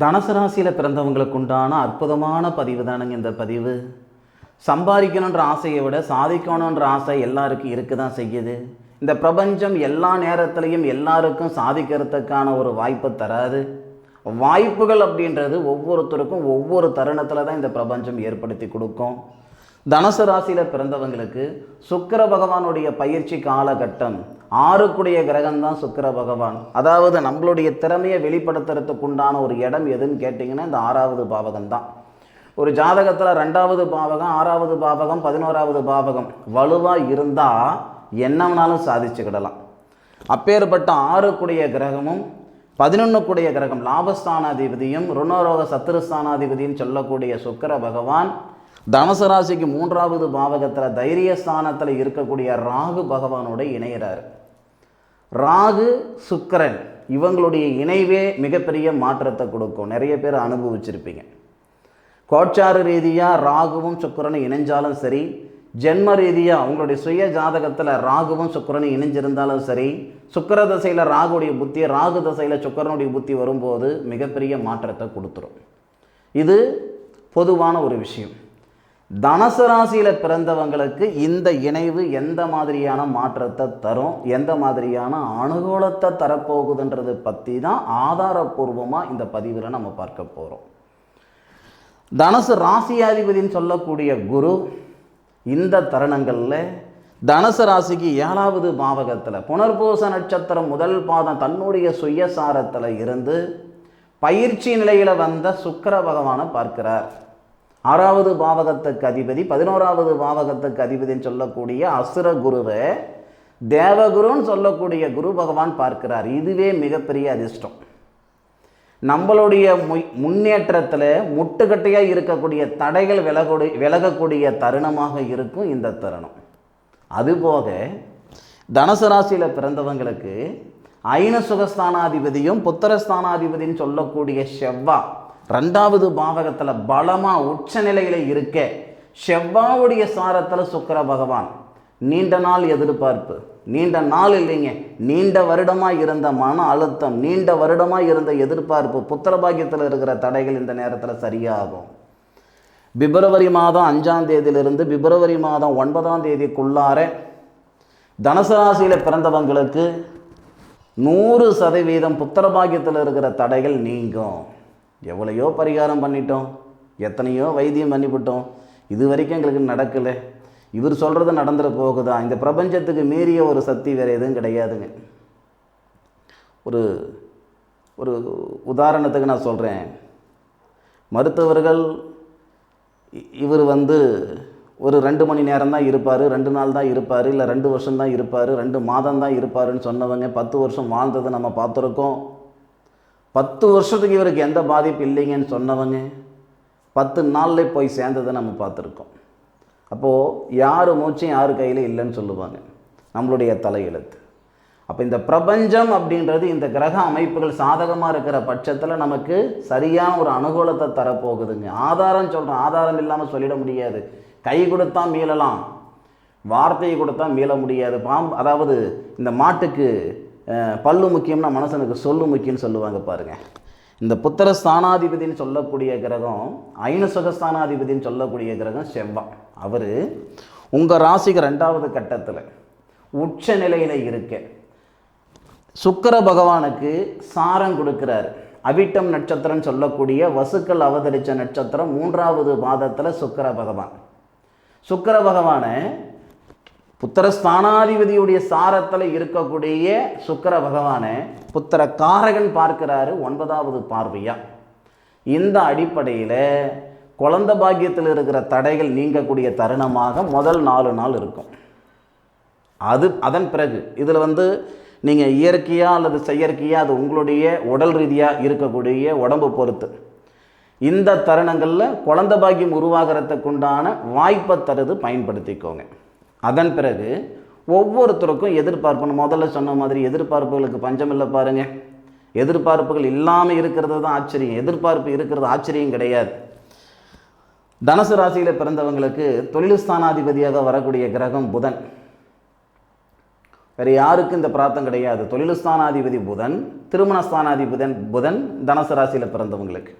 தனுசு ராசியில் பிறந்தவங்களுக்கு உண்டான அற்புதமான பதிவு தானுங்க இந்த பதிவு. சம்பாதிக்கணுன்ற ஆசையை விட சாதிக்கணுன்ற ஆசை எல்லாருக்கும் இருக்க தான் செய்யுது. இந்த பிரபஞ்சம் எல்லா நேரத்துலையும் எல்லாருக்கும் சாதிக்கிறதுக்கான ஒரு வாய்ப்பை தராது. வாய்ப்புகள் அப்படின்றது ஒவ்வொருத்தருக்கும் ஒவ்வொரு தருணத்தில் தான் இந்த பிரபஞ்சம் ஏற்படுத்தி கொடுக்கும். தனுசு ராசியில் பிறந்தவங்களுக்கு சுக்கர பகவானுடைய பயிற்சி காலகட்டம் ஆறுக்குடைய கிரகம் தான் சுக்கிர பகவான். அதாவது நம்மளுடைய திறமையை வெளிப்படுத்துறதுக்கு உண்டான ஒரு இடம் எதுன்னு கேட்டிங்கன்னா இந்த ஆறாவது பாவகம் தான் ஒரு ஜாதகத்தில் ரெண்டாவது பாவகம் ஆறாவது பாவகம் பதினோராவது பாவகம் வலுவாக இருந்தால் என்ன வேணாலும் சாதிச்சுக்கிடலாம். அப்பேற்பட்ட ஆறுக்குடைய கிரகமும் பதினொன்றுக்குடைய கிரகம் லாபஸ்தானாதிபதியும் ருணரோக சத்துருஸ்தானாதிபதியும் சொல்லக்கூடிய சுக்கிர பகவான் தனுசு ராசிக்கு மூன்றாவது பாவகத்தில் தைரியஸ்தானத்தில் இருக்கக்கூடிய ராகு பகவானோட இணையிறார். ராகு சுக்கிரன் இவங்களுடைய இணைவே மிகப்பெரிய மாற்றத்தை கொடுக்கும். நிறைய பேர் அனுபவிச்சிருப்பீங்க. கோட்சார ரீதியாக ராகுவும் சுக்கரனும் இணைஞ்சாலும் சரி ஜென்ம ரீதியாக அவங்களுடைய சுய ஜாதகத்தில் ராகுவும் சுக்கரனும் இணைஞ்சிருந்தாலும் சரி சுக்கிர தசையில் ராகுடைய புத்தி ராகு தசையில் சுக்கிரனுடைய புத்தி வரும்போது மிகப்பெரிய மாற்றத்தை கொடுத்துரும். இது பொதுவான ஒரு விஷயம். தனுசு ராசியில் பிறந்தவங்களுக்கு இந்த இணைவு எந்த மாதிரியான மாற்றத்தை தரும்? எந்த மாதிரியான அனுகூலத்தை தரப்போகுதுன்றது பற்றி தான் ஆதாரபூர்வமாக இந்த பதிவில் நம்ம பார்க்க போகிறோம் தனுசு ராசியாதிபதின்னு சொல்லக்கூடிய குரு இந்த தருணங்களில் தனுசு ராசிக்கு ஏழாவது பாவகத்தில் புனர்பூச நட்சத்திரம் முதல் பாதம் தன்னுடைய சுயசாரத்தில் இருந்து பயிற்சி நிலையில் வந்த சுக்கர பகவானை பார்க்கிறார். ஆறாவது பாவகத்துக்கு அதிபதி பதினோராவது பாவகத்துக்கு அதிபதின்னு சொல்லக்கூடிய அசுர குருவை தேவகுருன்னு சொல்லக்கூடிய குரு பகவான் பார்க்கிறார். இதுவே மிகப்பெரிய அதிர்ஷ்டம். நம்மளுடைய முன்னேற்றத்தில் முட்டுக்கட்டையாக இருக்கக்கூடிய தடைகள் விலகக்கூடிய விலகக்கூடிய தருணமாக இருக்கும் இந்த தருணம். அதுபோக தனுசு ராசியில் பிறந்தவங்களுக்கு ஐன சுகஸ்தானாதிபதியும் புத்திரஸ்தானாதிபதியும் சொல்லக்கூடிய செவ்வா ரெண்டாவது பாவகத்தில் பலமாக உச்ச நிலையில் இருக்க செவ்வாவுடைய சாரத்தில் சுக்கிர பகவான். நீண்ட நாள் எதிர்பார்ப்பு. நீண்ட நாள் இல்லைங்க. நீண்ட வருடமாக இருந்த மன அழுத்தம் நீண்ட வருடமாக இருந்த எதிர்பார்ப்பு புத்திரபாகியத்தில் இருக்கிற தடைகள் இந்த நேரத்தில் சரியாகும். பிப்ரவரி மாதம் அஞ்சாம் தேதியிலிருந்து பிப்ரவரி மாதம் ஒன்பதாம் தேதிக்குள்ளார தனுசு ராசியில் பிறந்தவங்களுக்கு நூறு சதவீதம் புத்திரபாகியத்தில் இருக்கிற தடைகள் நீங்கும். எவ்வளையோ பரிகாரம் பண்ணிட்டோம் எத்தனையோ வைத்தியம் பண்ணிவிட்டோம் இது வரைக்கும் எங்களுக்கு நடக்கலை. இவர் சொல்கிறது நடந்துட போகுதா? இந்த பிரபஞ்சத்துக்கு மீறிய ஒரு சக்தி வேறு எதுவும் கிடையாதுங்க. ஒரு ஒரு உதாரணத்துக்கு நான் சொல்கிறேன் மருத்துவர்கள் இ- இவர் வந்து ஒரு ரெண்டு மணி நேரம் தான் இருப்பார் ரெண்டு நாள் தான் இருப்பார் இல்லை ரெண்டு வருஷம் தான் இருப்பார் ரெண்டு மாதம் தான் இருப்பாருன்னு சொன்னவங்க பத்து வருஷம் வாழ்ந்ததை நம்ம பார்த்துருக்கோம். பத்து வருஷத்துக்கு இவருக்கு எந்த பாதிப்பு இல்லைங்கன்னு சொன்னவங்க பத்து நாளில் போய் சேர்ந்ததை நம்ம பார்த்துருக்கோம். அப்போது யார் மூச்சும் யார் கையில் இல்லைன்னு சொல்லுவாங்க. நம்மளுடைய தலையெழுத்து. அப்போ இந்த பிரபஞ்சம் அப்படின்றது இந்த கிரக அமைப்புகள் சாதகமாக இருக்கிற பட்சத்தில் நமக்கு சரியான ஒரு அனுகூலத்தை தரப்போகுதுங்க. ஆதாரம் சொல்கிறோம் ஆதாரம் இல்லாமல் சொல்லிட முடியாது. கை கொடுத்தா மீளலாம். வார்த்தையை கொடுத்தா மீள முடியாது. பாம்பு அதாவது இந்த மாட்டுக்கு பல்லு முக்கியம்னா மனசனுக்கு சொல்லு முக்கியம்னு சொல்லுவாங்க பாருங்க. இந்த புத்திர ஸ்தானாதிபதின்னு சொல்லக்கூடிய கிரகம் ஐன சுகஸ்தானாதிபதின்னு சொல்லக்கூடிய கிரகம் செவ்வாய். அவர் உங்கள் ராசிக்கு ரெண்டாவது கட்டத்தில் உச்ச நிலையில் இருக்க. சுக்கர பகவானுக்கு சாரம் கொடுக்கிறார். அவிட்டம் நட்சத்திரம்னு சொல்லக்கூடிய வசுக்கள் அவதரித்த நட்சத்திரம் மூன்றாவது பாதத்தில் சுக்கர பகவான். சுக்கர பகவானை புத்திரஸ்தானாதிபதியுடைய சாரத்தில் இருக்கக்கூடிய சுக்கர பகவானை புத்திர காரகன் பார்க்கிறாரு ஒன்பதாவது பார்வையா. இந்த அடிப்படையில் குழந்த பாக்கியத்தில் இருக்கிற தடைகள் நீங்கக்கூடிய தருணமாக முதல் நாலு நாள் இருக்கும். அது அதன் பிறகு இதில் வந்து நீங்கள் இயற்கையாக அல்லது செயற்கையாக அது உங்களுடைய உடல் ரீதியாக இருக்கக்கூடிய உடம்பு பொறுத்து. இந்த தருணங்களில் குழந்த பாக்கியம் உருவாகிறதுக்குண்டான வாய்ப்பை தருது பயன்படுத்திக்கோங்க. அதன் பிறகு ஒவ்வொருத்தருக்கும் எதிர்பார்ப்புன்னு முதல்ல சொன்ன மாதிரி எதிர்பார்ப்புகளுக்கு பஞ்சம் இல்லை பாருங்க. எதிர்பார்ப்புகள் இல்லாமல் இருக்கிறது தான் ஆச்சரியம். எதிர்பார்ப்பு இருக்கிறது ஆச்சரியம் கிடையாது. தனுசு ராசியில் பிறந்தவங்களுக்கு தொழில் ஸ்தானாதிபதியாக வரக்கூடிய கிரகம் புதன். வேறு யாருக்கும் இந்த பிரார்த்தம் கிடையாது. தொழில் ஸ்தானாதிபதி புதன் திருமண ஸ்தானாதிபதி புதன் தனுசு ராசியில் பிறந்தவங்களுக்கு.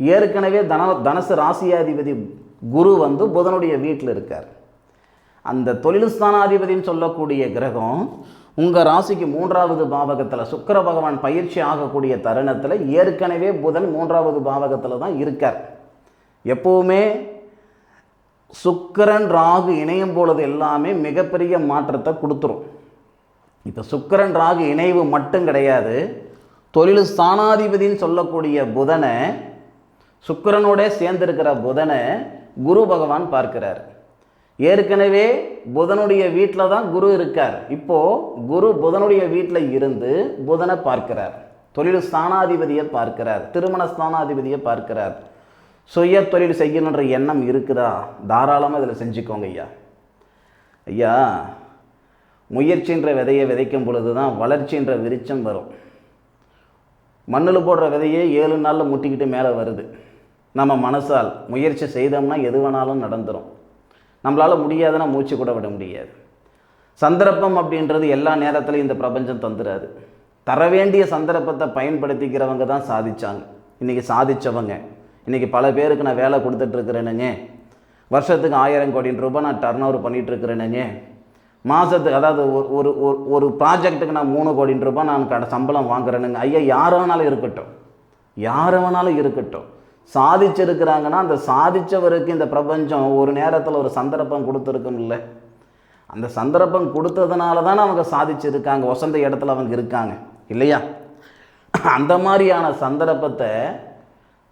ஏற்கனவே தன தனுசு ராசியாதிபதி குரு வந்து புதனுடைய வீட்டில் இருக்கார். அந்த தொழில் ஸ்தானாதிபதின்னு சொல்லக்கூடிய கிரகம் உங்கள் ராசிக்கு மூன்றாவது பாவகத்தில் சுக்கர பகவான் பயிற்சி ஆகக்கூடிய தருணத்தில் ஏற்கனவே புதன் மூன்றாவது பாவகத்தில் தான் இருக்கார். எப்போவுமே சுக்கிரன் ராகு இணையும் பொழுது எல்லாமே மிகப்பெரிய மாற்றத்தை கொடுத்துரும். இப்போ சுக்கிரன் ராகு இணைவு மட்டும் கிடையாது. தொழில் ஸ்தானாதிபதின்னு சொல்லக்கூடிய புதனை சுக்கரனோட சேர்ந்திருக்கிற புதனை குரு பகவான் பார்க்கிறார். ஏற்கனவே புதனுடைய வீட்டில் தான் குரு இருக்கார். இப்போது குரு புதனுடைய வீட்டில் இருந்து புதனை பார்க்கிறார். தொழில் ஸ்தானாதிபதியை பார்க்கிறார். திருமண ஸ்தானாதிபதியை பார்க்கிறார். சுய தொழில் செய்யணுன்ற எண்ணம் இருக்குதா? தாராளமாக இதில் செஞ்சுக்கோங்க ஐயா. ஐயா முயற்சின்ற விதையை விதைக்கும் பொழுது தான் வளர்ச்சின்ற விருச்சம் வரும். மண்ணில் போடுற விதையே ஏழு நாளில் முட்டிக்கிட்டு மேலே வருது. நம்ம மனசால் முயற்சி செய்தோம்னா எது வேணாலும் நடந்துடும் நம்மளால் முடியாதுன்னா மூச்சு கூட விட முடியாது. சந்தர்ப்பம் அப்படின்றது எல்லா நேரத்துலையும் இந்த பிரபஞ்சம் தந்துடாது தர வேண்டிய சந்தர்ப்பத்தை பயன்படுத்திக்கிறவங்க தான் சாதிச்சாங்க. இன்றைக்கி சாதித்தவங்க இன்றைக்கி பல பேருக்கு நான் வேலை கொடுத்துட்ருக்குறேனுங்க வருஷத்துக்கு ஆயிரம் கோடி ரூபாய் நான் டர்ன் ஓவர் பண்ணிகிட்ருக்குறேனுங்க மாதத்துக்கு அதாவது ஒரு ஒரு ஒரு ப்ராஜெக்ட்டுக்கு நான் மூணு கோடி ரூபாய் நான் கட சம்பளம் வாங்குறேனுங்க. ஐயா யார் வேணாலும் இருக்கட்டும். யார் வேணாலும் இருக்கட்டும். சாதிச்சிருக்கிறாங்கன்னா அந்த சாதிச்சவருக்கு இந்த பிரபஞ்சம் ஒரு நேரத்தில் ஒரு சந்தர்ப்பம் கொடுத்துருக்கும் இல்லை அந்த சந்தர்ப்பம் கொடுத்ததுனால தானே அவங்க சாதிச்சிருக்காங்க வசந்த இடத்துல அவங்க இருக்காங்க இல்லையா? அந்த மாதிரியான சந்தர்ப்பத்தை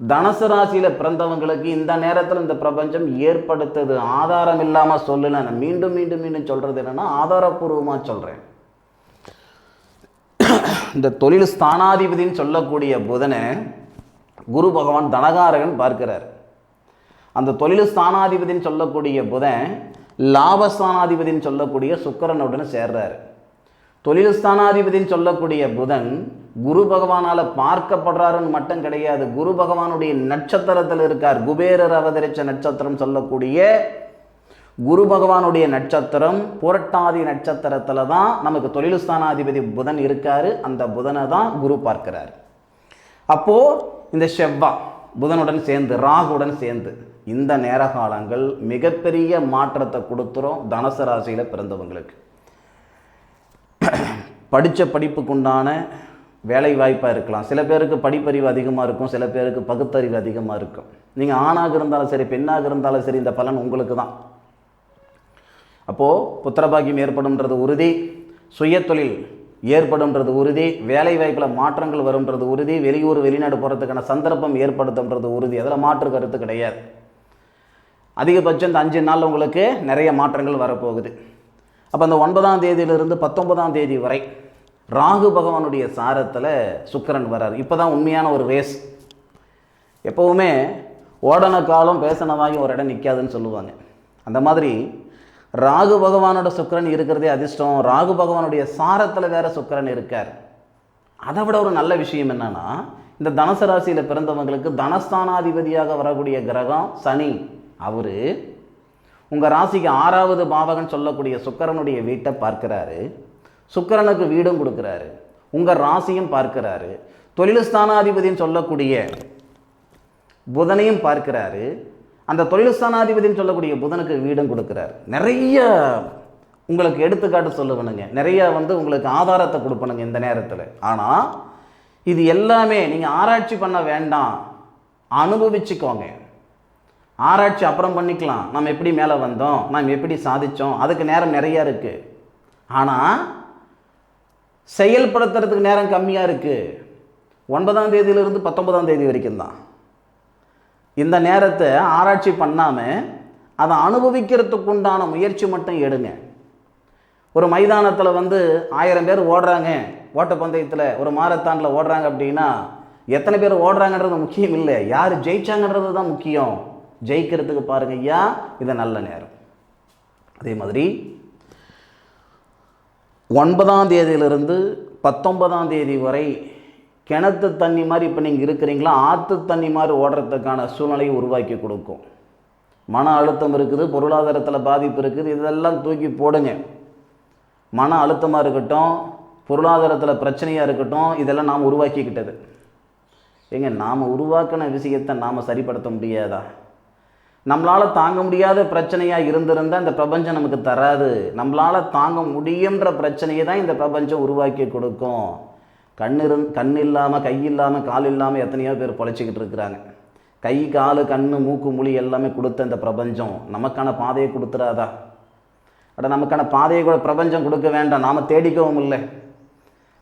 தனுசு ராசியில் பிறந்தவங்களுக்கு இந்த நேரத்தில் இந்த பிரபஞ்சம் ஏற்படுத்தது. ஆதாரம் இல்லாமல் சொல்லலை நான் மீண்டும் மீண்டும் மீண்டும் சொல்கிறது என்னென்னா ஆதாரப்பூர்வமாக சொல்கிறேன் இந்த தொழில் ஸ்தானாதிபதின்னு சொல்லக்கூடிய புதனை குரு பகவான் தனகாரகன் பார்க்கிறார். அந்த தொழில் ஸ்தானாதிபதின்னு சொல்லக்கூடிய புதன் லாபஸ்தானாதிபதின்னு சொல்லக்கூடிய சுக்கரனுடன் சேர்றாரு. தொழில் ஸ்தானாதிபதின்னு சொல்லக்கூடிய புதன் குரு பகவானால் பார்க்கப்படுறாருன்னு மட்டும் கிடையாது குரு பகவானுடைய நட்சத்திரத்தில் இருக்கார். குபேரர் அவதரிச்ச நட்சத்திரம் சொல்லக்கூடிய குரு பகவானுடைய நட்சத்திரம் புரட்டாதி நட்சத்திரத்தில் தான் நமக்கு தொழில் ஸ்தானாதிபதி புதன் இருக்கார். அந்த புதனை தான் குரு பார்க்கிறார். அப்போது இந்த செவ்வா புதனுடன் சேர்ந்து ராகுடன் சேர்ந்து இந்த நேர காலங்கள் மிகப்பெரிய மாற்றத்தை கொடுத்துரும் தனுசு ராசியில் பிறந்தவங்களுக்கு. படித்த படிப்புக்குண்டான வேலை வாய்ப்பாக இருக்கலாம். சில பேருக்கு படிப்பறிவு அதிகமாக இருக்கும் சில பேருக்கு பகுத்தறிவு அதிகமாக இருக்கும். நீங்கள் ஆணாக இருந்தாலும் சரி பெண்ணாக இருந்தாலும் சரி இந்த பலன் உங்களுக்கு தான். அப்போது புத்திரபாகியம் ஏற்படும்ன்றது உறுதி. சுயத்தொழில் ஏற்படும்ன்றது உறுதி வேலை வாய்ப்பில் மாற்றங்கள் வரும்ன்றது உறுதி வெளியூர் வெளிநாடு போகிறதுக்கான சந்தர்ப்பம் ஏற்படுத்தும்ன்றது உறுதி. அதில் மாற்று கருத்து கிடையாது. அதிகபட்சம் இந்த அஞ்சு நாள் உங்களுக்கு நிறைய மாற்றங்கள் வரப்போகுது. அப்போ அந்த ஒன்பதாம் தேதியிலிருந்து பத்தொன்பதாம் தேதி வரை ராகு பகவானுடைய சாரத்தில் சுக்கிரன் வரார். இப்போ தான் உண்மையான ஒரு ரேஸ் எப்போவுமே ஓடன காலம் பேசின வாயும் ஒரு இடம் நிற்காதுன்னு சொல்லுவாங்க. அந்த மாதிரி ராகு பகவானோட சுக்கிரன் இருக்கிறதே அதிர்ஷ்டம். ராகு பகவானுடைய சாரத்தில் வேற சுக்கிரன் இருக்கார். அதை விட ஒரு நல்ல விஷயம் என்னன்னா இந்த தனுசு ராசியில் பிறந்தவங்களுக்கு தனஸ்தானாதிபதியாக வரக்கூடிய கிரகம் சனி. அவர் உங்கள் ராசிக்கு ஆறாவது பாவகன் சொல்லக்கூடிய சுக்கிரனுடைய வீட்டை பார்க்கிறாரு. சுக்கிரனுக்கு வீடும் கொடுக்குறாரு. உங்கள் ராசியும் பார்க்கிறாரு. தொழில் ஸ்தானாதிபதின்னு சொல்லக்கூடிய புதனையும் பார்க்கிறாரு. அந்த தொழில் ஸ்தானாதிபதின்னு சொல்லக்கூடிய புதனுக்கு வீடும் கொடுக்குறாரு. நிறைய உங்களுக்கு எடுத்துக்காட்டு சொல்லுவனுங்க. நிறைய வந்து உங்களுக்கு ஆதாரத்தை கொடுப்பனுங்க இந்த நேரத்தில். ஆனால் இது எல்லாமே நீங்கள் ஆராய்ச்சி பண்ண வேண்டாம். அனுபவிச்சுக்கோங்க. ஆராய்ச்சி அப்புறம் பண்ணிக்கலாம். நம்ம எப்படி மேலே வந்தோம்? நாம் எப்படி சாதித்தோம் அதுக்கு நேரம் நிறையா இருக்குது ஆனால் செயல்படுத்துறதுக்கு நேரம் கம்மியாக இருக்குது ஒன்பதாம் தேதியிலிருந்து பத்தொன்பதாம் தேதி வரைக்கும் தான் இந்த நேரத்தை ஆராய்ச்சி பண்ணாமல் அதை அனுபவிக்கிறதுக்கு உண்டான முயற்சி மட்டும் எடுங்க. ஒரு மைதானத்தில் வந்து ஆயிரம் பேர் ஓடுறாங்க. ஓட்டப்பந்தயத்தில் ஒரு மாரத்தானில் ஓடுறாங்க அப்படின்னா எத்தனை பேர் ஓடுறாங்கன்றது முக்கியம் இல்லை. யார் ஜெயிச்சாங்கன்றது தான் முக்கியம். ஜெயிக்கிறதுக்கு பாருங்க ஐயா இது நல்ல நேரம். அதே மாதிரி ஒன்பதாம் தேதியிலிருந்து பத்தொன்பதாம் தேதி வரை கிணத்து தண்ணி மாதிரி இப்போ நீங்கள் இருக்கிறீங்களா ஆற்று தண்ணி மாதிரி ஓடுறதுக்கான சூழ்நிலையை உருவாக்கி கொடுக்கும். மன அழுத்தம் இருக்குது பொருளாதாரத்தில் பாதிப்பு இருக்குது இதெல்லாம் தூக்கி போடுங்க. மன அழுத்தமாக இருக்கட்டும் பொருளாதாரத்தில் பிரச்சனையாக இருக்கட்டும் இதெல்லாம் நாம் உருவாக்கிக்கிட்டது. ஏங்க நாம் உருவாக்கின விஷயத்தை நாம் சரிப்படுத்த முடியாதா? நம்மளால் தாங்க முடியாத பிரச்சனையாக இருந்திருந்தால் இந்த பிரபஞ்சம் நமக்கு தராது. நம்மளால் தாங்க முடியுன்ற பிரச்சனையை தான் இந்த பிரபஞ்சம் உருவாக்கி கொடுக்கும். கண் இருந் கண் இல்லாமல் கை இல்லாமல் கால் இல்லாமல் எத்தனையோ பேர் பொழைச்சிக்கிட்டு இருக்கிறாங்க. கை கால் கண் மூக்கு மொழி எல்லாமே கொடுத்த இந்த பிரபஞ்சம் நமக்கான பாதையை கொடுத்துறாதா? அட நமக்கான பாதையை கூட பிரபஞ்சம் கொடுக்க வேண்டாம். நாம் தேடிக்கவும் இல்லை.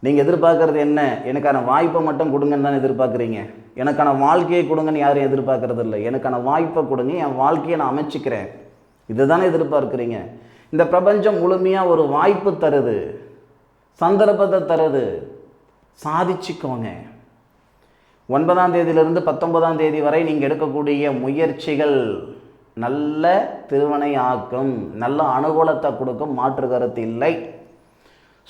நீங்கள் எதிர்பார்க்குறது என்ன? எனக்கான வாய்ப்பை மட்டும் கொடுங்கன்னு தான் எதிர்பார்க்குறீங்க. எனக்கான வாழ்க்கையை கொடுங்கன்னு யாரும் எதிர்பார்க்கறது இல்லை. எனக்கான வாய்ப்பை கொடுங்க என் வாழ்க்கையை நான் அமைச்சிக்கிறேன். இதுதானே எதிர்பார்க்குறீங்க. இந்த பிரபஞ்சம் முழுமையாக ஒரு வாய்ப்பு தருது. சந்தர்ப்பத்தை தருது. சாதிச்சுக்கோங்க. ஒன்பதாம் தேதியிலிருந்து பத்தொன்பதாம் தேதி வரை நீங்கள் எடுக்கக்கூடிய முயற்சிகள் நல்ல திருவனை ஆக்கும் நல்ல அனுகூலத்தை கொடுக்கும் மாற்று கருத்து இல்லை.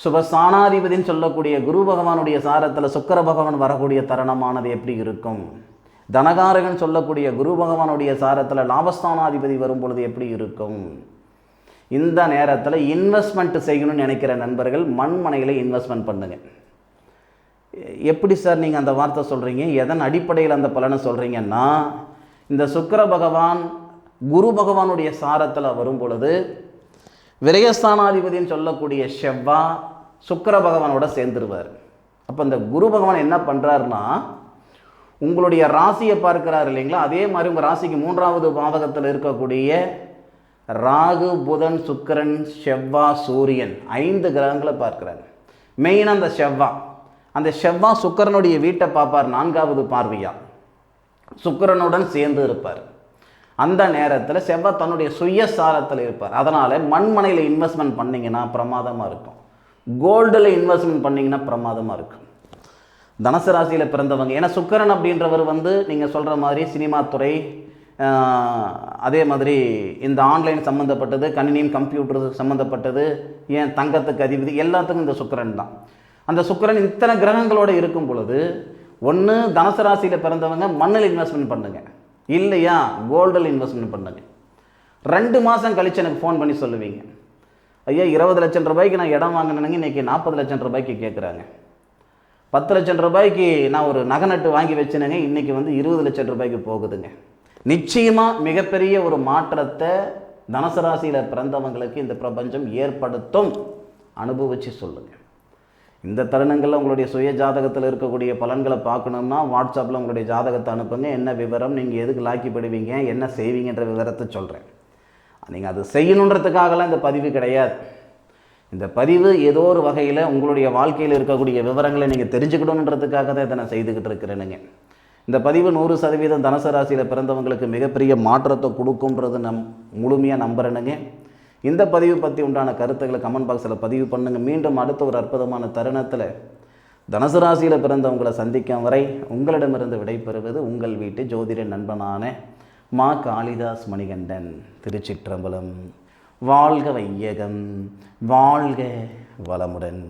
சுபஸ்தானாதிபதின்னு சொல்லக்கூடிய குரு பகவானுடைய சாரத்தில் சுக்கர பகவான் வரக்கூடிய தருணமானது எப்படி இருக்கும்? தனகாரகன் சொல்லக்கூடிய குரு பகவானுடைய சாரத்தில் லாபஸ்தானாதிபதி வரும் பொழுது எப்படி இருக்கும்? இந்த நேரத்தில் இன்வெஸ்ட்மெண்ட் செய்யணும்னு நினைக்கிற நண்பர்கள் மண்மனைகளை இன்வெஸ்ட்மெண்ட் பண்ணுங்கள் எப்படி சார் நீங்கள் அந்த வார்த்தை சொல்கிறீங்க எதன் அடிப்படையில் அந்த பலனை சொல்கிறீங்கன்னா இந்த சுக்கர பகவான் குரு பகவானுடைய சாரத்தில் வரும் பொழுது விரயஸ்தானாதிபதினு சொல்லக்கூடிய செவ்வா சுக்கர பகவானோட சேர்ந்துருவார். அப்போ இந்த குரு பகவான் என்ன பண்ணுறாருன்னா உங்களுடைய ராசியை பார்க்குறாரு இல்லைங்களா? அதே மாதிரி உங்கள் ராசிக்கு மூன்றாவது பாவகத்தில் இருக்கக்கூடிய ராகு புதன் சுக்கிரன் செவ்வா சூரியன் ஐந்து கிரகங்களை பார்க்குறாரு. மெயினாக அந்த செவ்வா. அந்த செவ்வா சுக்கரனுடைய வீட்டை பார்ப்பார் நான்காவது பார்வையாக சுக்கிரனுடன் சேர்ந்து இருப்பார். அந்த நேரத்தில் செவ்வாய் தன்னுடைய சுயசாரத்தில் இருப்பார். அதனால் மண்மனையில் இன்வெஸ்ட்மெண்ட் பண்ணிங்கன்னா பிரமாதமாக இருக்கும். கோல்டில் இன்வெஸ்ட்மெண்ட் பண்ணிங்கன்னா பிரமாதமாக இருக்கும். தனுசு ராசியில் பிறந்தவங்க ஏன்னா சுக்கரன் அப்படின்றவர் வந்து நீங்கள் சொல்கிற மாதிரி சினிமா துறை அதே மாதிரி இந்த ஆன்லைன் சம்மந்தப்பட்டது கணினியும் கம்ப்யூட்டர் சம்மந்தப்பட்டது ஏன் தங்கத்துக்கு அதிபதி எல்லாத்துக்கும் இந்த சுக்கரன் தான். அந்த சுக்கரன் இத்தனை கிரகங்களோடு இருக்கும் பொழுது ஒன்று தனுசு ராசியில் பிறந்தவங்க மண்ணில் இன்வெஸ்ட்மெண்ட் பண்ணுங்க. இல்லையா கோல்டில் இன்வெஸ்ட்மெண்ட் பண்ணுங்க. ரெண்டு மாதம் கழிச்சு எனக்கு ஃபோன் பண்ணி சொல்லுவீங்க. ஐயா இருபது லட்சம் ரூபாய்க்கு நான் இடம் வாங்கினேங்க இன்றைக்கி நாற்பது லட்சம் ரூபாய்க்கு கேட்குறாங்க பத்து லட்சம் ரூபாய்க்கு நான் ஒரு நகை நட்டு வாங்கி வச்சினேங்க இன்றைக்கி வந்து இருபது லட்சம் ரூபாய்க்கு போகுதுங்க. நிச்சயமாக மிகப்பெரிய ஒரு மாற்றத்தை தனுசு ராசியில் பிறந்தவங்களுக்கு இந்த பிரபஞ்சம் ஏற்படுத்தும். அனுபவித்து சொல்லுங்கள் இந்த தருணங்களில் உங்களுடைய சுய ஜாதகத்தில் இருக்கக்கூடிய பலன்களை பார்க்கணும்னா வாட்ஸ்அப்பில் உங்களுடைய ஜாதகத்தை அனுப்புங்க. என்ன விவரம் நீங்கள் எதுக்கு லாக்கிப்படுவீங்க என்ன செய்வீங்கன்ற விவரத்தை சொல்கிறேன் நீங்கள் அது செய்யணுன்றதுக்காகலாம் இந்த பதிவு கிடையாது. இந்த பதிவு ஏதோ ஒரு வகையில் உங்களுடைய வாழ்க்கையில் இருக்கக்கூடிய விவரங்களை நீங்கள் தெரிஞ்சுக்கணுன்றதுக்காக தான் இதை நான் செய்துக்கிட்டு இருக்கிறேனுங்க. இந்த பதிவு நூறு சதவீதம் தனுசு ராசியில் பிறந்தவங்களுக்கு மிகப்பெரிய மாற்றத்தை கொடுக்குன்றது நம் முழுமையாக நம்புறேனுங்க. இந்த பதிவு பற்றி உண்டான கருத்துக்களை கமெண்ட் பாக்ஸில் பதிவு பண்ணுங்கள் மீண்டும் அடுத்த ஒரு அற்புதமான தருணத்தில் தனுசு ராசியில் பிறந்தவங்களை சந்திக்கும் வரை உங்களிடமிருந்து விடைபெறுவது உங்கள் வீட்டு ஜோதிட நண்பனான மா காளிதாஸ் மணிகண்டன். திருச்சிற்றம்பலம். வாழ்க வையகம். வாழ்க வளமுடன்.